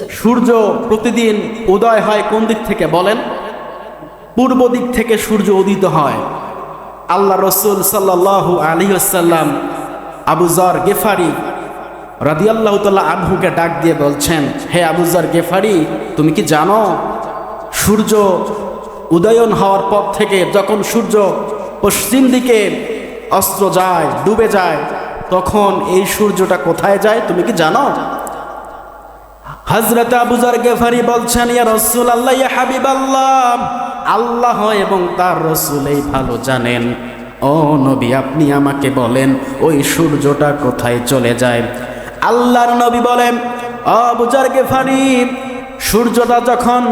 সূর্য প্রতিদিন উদয় হয় কোন দিক থেকে বলেন? পূর্ব দিক থেকে সূর্য উদিত হয়। আল্লাহ রসুল সাল্লাহ আলী আসাল্লাম আবুজার গেফারি রাদিয়াল্লাহ তাল্লাহ আনহুকে ডাক দিয়ে বলছেন, হে আবুজার গেফারি, তুমি কি জানো? সূর্য উদয়ন হওয়ার পর থেকে যখন সূর্য পশ্চিম দিকে অস্ত্র যায়, ডুবে যায়, তখন এই সূর্যটা কোথায় যায় তুমি কি জানো? হজরত আবুজার গেফারি বলছেন, ইয়া রসুল আল্লাহ ইয়া হাবিব আল্লাহ আল্লাহ এবং তার রসুল এই ভালো জানেন। ও নবী, আপনি আমাকে বলেন, ওই সূর্যটা কোথায় চলে যায়? আল্লাহর নবী বলেন, ও আবুজার গেফারি, সূর্যটা যখন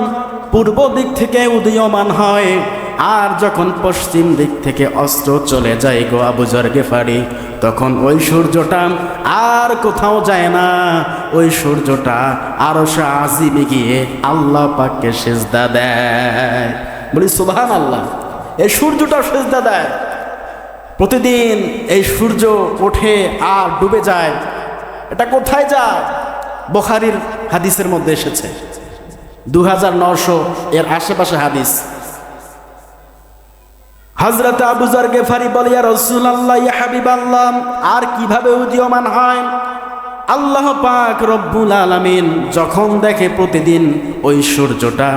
পূর্ব দিক থেকে উদীয়মান হয় আর যখন পশ্চিম দিক থেকে অস্ত্র চলে যায় গো আবুজার গেফারি, তখন ওই সূর্যটা আর কোথাও যায় না। ওই সূর্যটা আরও সে আজিমে গিয়ে আল্লাহ পাককে সেজদা দেয়। বলি সুবহান আল্লাহ এই সূর্যটা সেজদা দেয়। প্রতিদিন এই সূর্য ওঠে আর ডুবে যায়। এটা কোথায় যায়? বখারির হাদিসের মধ্যে এসেছে। দু হাজার নশো এর আশেপাশে হাদিস। হজরত আবুজার গেফারি বলিয়া আল্লাহ হাবিব আল্লাহ আর কীভাবে উদীয়মান হয়? আল্লাহ পাক রব্বুল আলামিন যখন দেখে প্রতিদিন ওই সূর্যটা,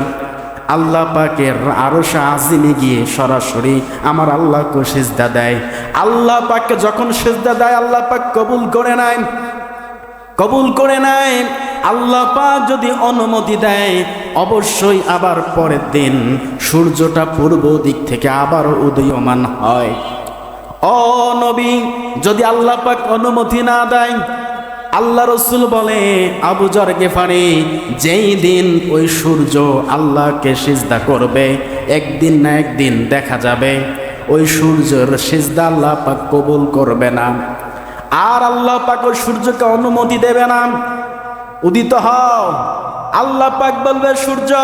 আল্লাহ পাকের আরও আজিমে গিয়ে সরাসরি আমার আল্লাহকে সেজদা দেয়। আল্লাহ পাককে যখন সেজদা দেয়, আল্লাহ পাক কবুল করে নেয়। কবুল করে নেয়। আল্লাহ পাক যদি অনুমতি দেয়, অবশ্যই আবার পরের দিন সূর্যটা পূর্ব দিক থেকে আবার উদীয়মান হয়। ও নবী, যদি আল্লাহ পাক অনুমতি না দেয়, আল্লাহ রসুল বলে, আবু আবুজর গেফারি, যেই দিন ওই সূর্য আল্লাহকে সিজদা করবে, একদিন না একদিন দেখা যাবে, ওই সূর্যের সিজদা আল্লাহ পাক কবুল করবে না। আর আল্লাহ পাক ওই সূর্যকে অনুমতি দেবে না। উদিত হও। আল্লাহ পাক বলবে, সূর্য,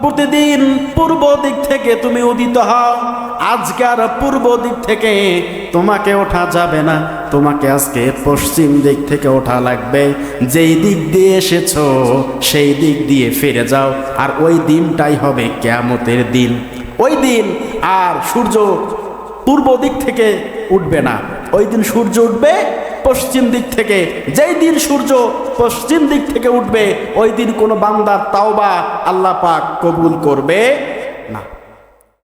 প্রতিদিন পূর্ব দিক থেকে তুমি উদিত হও। আজকে আর পূর্ব দিক থেকে তোমাকে ওঠা যাবে না। তোমাকে আজকে পশ্চিম দিক থেকে ওঠা লাগবে। যেই দিক দিয়ে এসেছ, সেই দিক দিয়ে ফিরে যাও। আর ওই দিনটাই হবে কেয়ামতের দিন। ওই দিন আর সূর্য পূর্ব দিক থেকে উঠবে না। ওই দিন সূর্য উঠবে পশ্চিম দিক থেকে, যেই দিন সূর্য পশ্চিম দিক থেকে উঠবে, ওই দিন কোনো বান্দার তাওবা আল্লাহ পাক কবুল করবে।